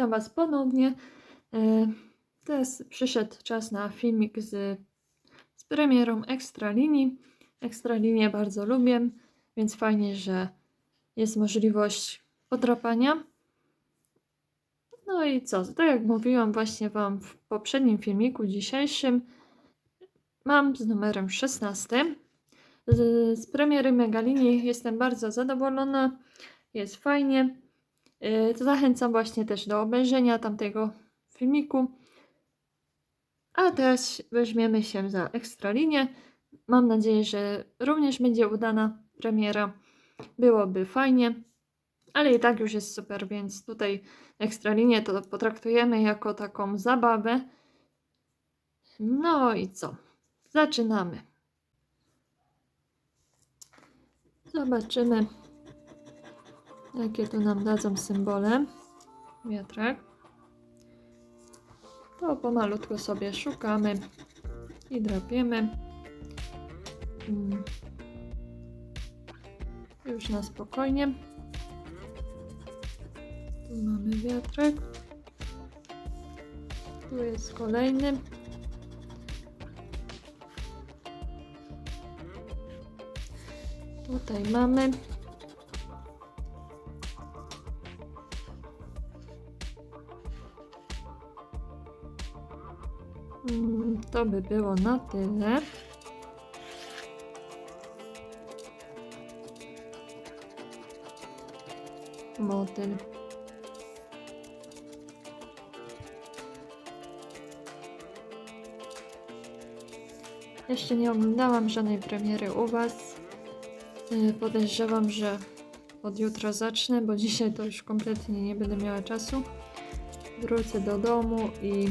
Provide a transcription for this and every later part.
Witam Was ponownie. E, Teraz przyszedł czas na filmik z, z premierą Ekstralinii. Ekstralinię bardzo lubię, więc fajnie, że jest możliwość podrapania. No i co? Tak jak mówiłam właśnie Wam w poprzednim filmiku dzisiejszym, mam z numerem 16. Z, z premiery Megalinii jestem bardzo zadowolona. Jest fajnie. Yy, to zachęcam właśnie też do obejrzenia tamtego filmiku. A teraz weźmiemy się za Ekstralinię. Mam nadzieję, że również będzie udana premiera. Byłoby fajnie, ale i tak już jest super, więc tutaj Ekstralinię to potraktujemy jako taką zabawę. No i co? Zaczynamy. Zobaczymy, jakie tu nam dadzą symbole. Wiatrak. To pomalutko sobie szukamy i drapiemy. Mm. Już na spokojnie. Tu mamy wiatrak. Tu jest kolejny. Tutaj mamy. To by było na tyle. Motyl. Jeszcze nie oglądałam żadnej premiery u Was. Yy, Podejrzewam, że od jutra zacznę, bo dzisiaj to już kompletnie nie będę miała czasu. Wrócę do domu i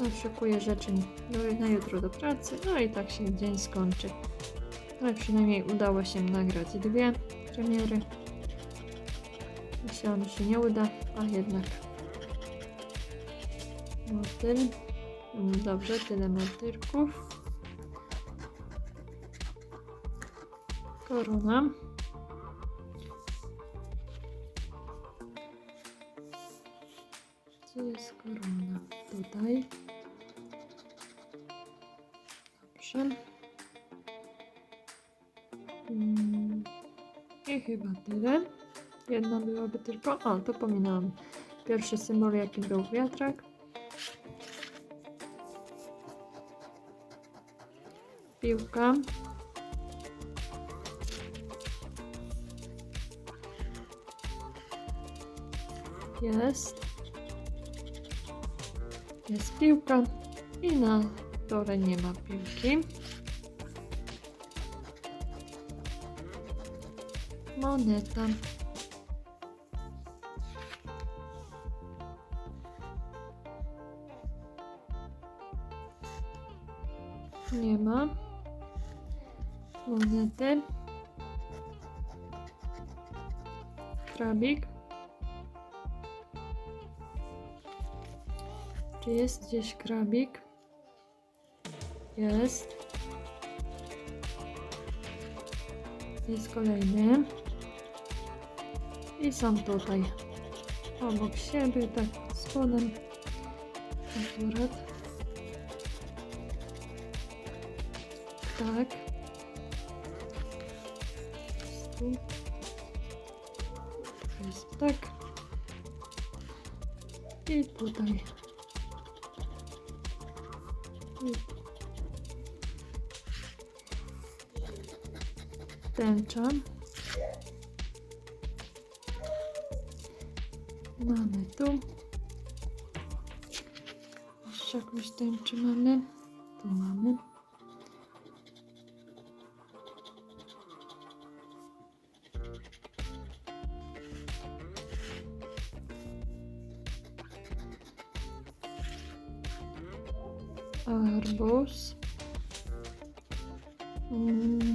Naszykuję rzeczy do, na jutro do pracy, no i tak się dzień skończy. Ale przynajmniej udało się nagrać dwie premiery. Myślałam, że się nie uda, a jednak. Motyl. Mm, Dobrze, tyle motylków. Korona. Gdzie jest korona? Tutaj. Mm, I chyba tyle. Jedna byłaby tylko. O, to. Pierwszy symbol, jaki był wiatrak. Piłka. Jest. Jest piłka i na dole nie ma piłki. Moneta. Nie ma. Monety. Krabik. Czy jest gdzieś krabik? Jest. Jest kolejny. I są tutaj. Obok siebie, tak pod spodem. Akurat. Tak. Jest tak. I tutaj. Tęcza. Mamy tu. Jeszcze jakąś tęczę mamy. Tu mamy. Arbuz. Mm.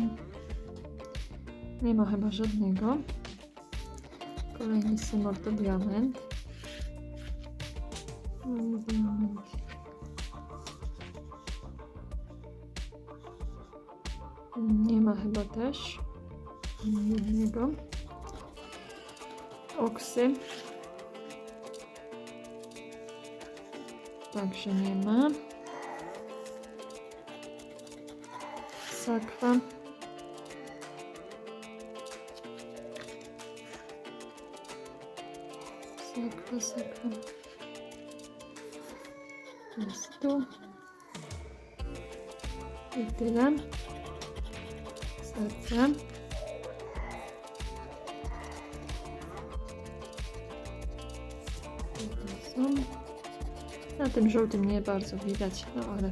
Nie ma chyba żadnego. Kolejny symor to diament. Diament. Nie ma chyba też jednego. Oksy. Także nie ma. Sakwa. Sakwa, sakwa. Jest tu. I tyle. Serce. Na tym żółtym nie bardzo widać, no ale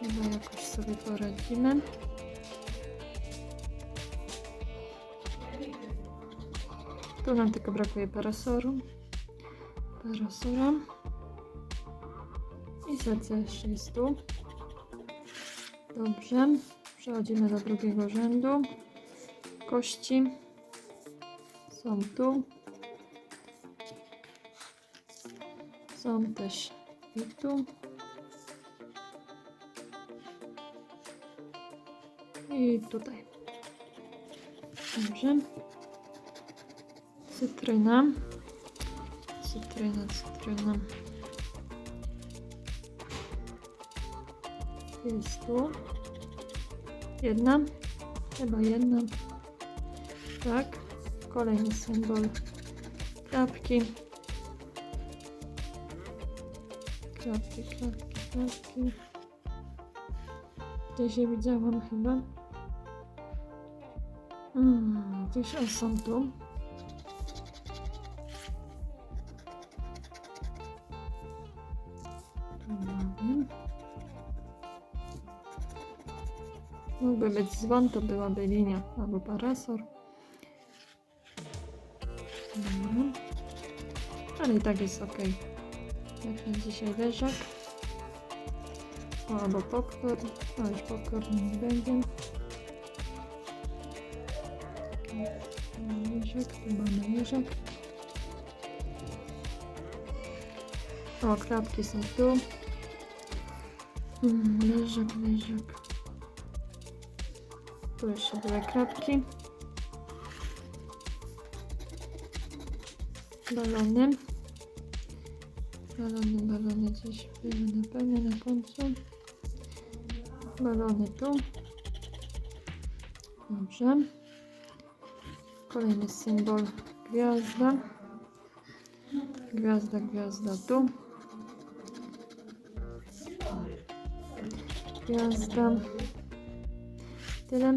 chyba jakoś sobie poradzimy. Tu nam tylko brakuje parasoru. Parasora. I serce jeszcze jest tu. Dobrze. Przechodzimy do drugiego rzędu. Kości są tu. Są też i tu. I tutaj. Dobrze. Cytryna. Cytryna, cytryna. Jest tu. Jedna. Chyba jedna. Tak. Kolejny symbol. Klapki. Klapki, klapki, klapki. Gdzieś je widziałam chyba. Hmm, gdzieś o, są. Tu Mógłby być dzwon, to byłaby linia albo parasol. Dobra. Ale i tak jest ok. Jak na dzisiaj leżak. O, albo popcorn. No już popcorn nie będzie. Leżak, tu mamy leżak. O, klapki są tu. Mm, leżak, leżak. Tu jeszcze były klapki. Balony. Balony, balony gdzieś były na pewno na końcu. Balony tu. Dobrze. Kolejny symbol gwiazda. Gwiazda, gwiazda tu. Gwiazda. Tyle.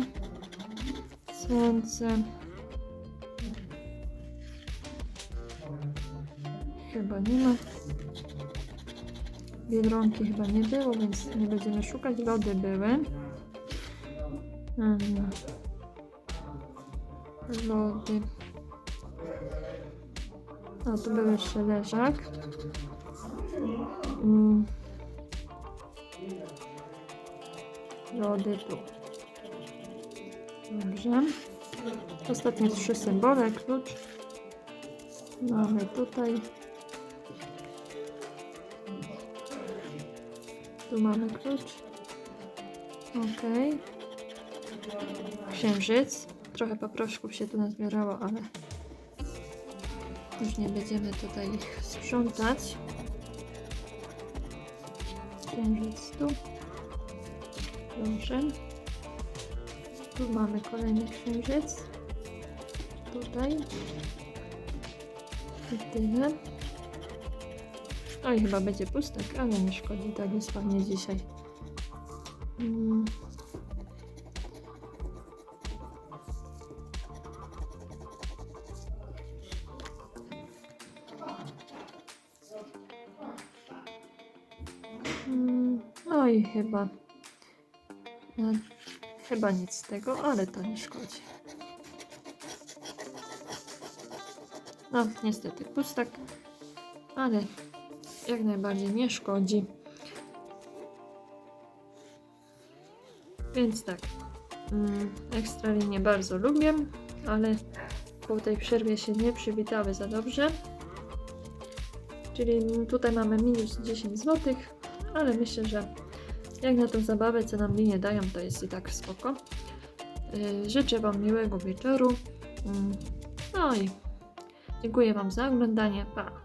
Słońce. Chyba nie ma. Biedronki chyba nie było, więc nie będziemy szukać. Lody były. Mhm. Lody. O, tu był jeszcze leżak. Mm. Lody tu. Dobrze. Ostatnie trzy symbole, klucz. Mamy tutaj. Tu mamy klucz. Ok. Księżyc. Trochę paproszków się tu nazbierało, ale już nie będziemy tutaj ich sprzątać. Księżyc tu. Dobrze. Tu mamy kolejny księżyc. Tutaj. I tyle. Oj, chyba będzie pustek, ale nie szkodzi, tak jest fajnie dzisiaj. Mm. Mm, No i chyba. Chyba nic z tego, ale to nie szkodzi. No, niestety pustak, ale jak najbardziej nie szkodzi. Więc tak, mm, ekstra linie bardzo lubię, ale po tej przerwie się nie przywitały za dobrze. Czyli tutaj mamy minus 10 zł, ale myślę, że jak na tą zabawę, co nam linie dają, to jest i tak spoko. Yy, Życzę Wam miłego wieczoru. Mm, No i dziękuję Wam za oglądanie. Pa!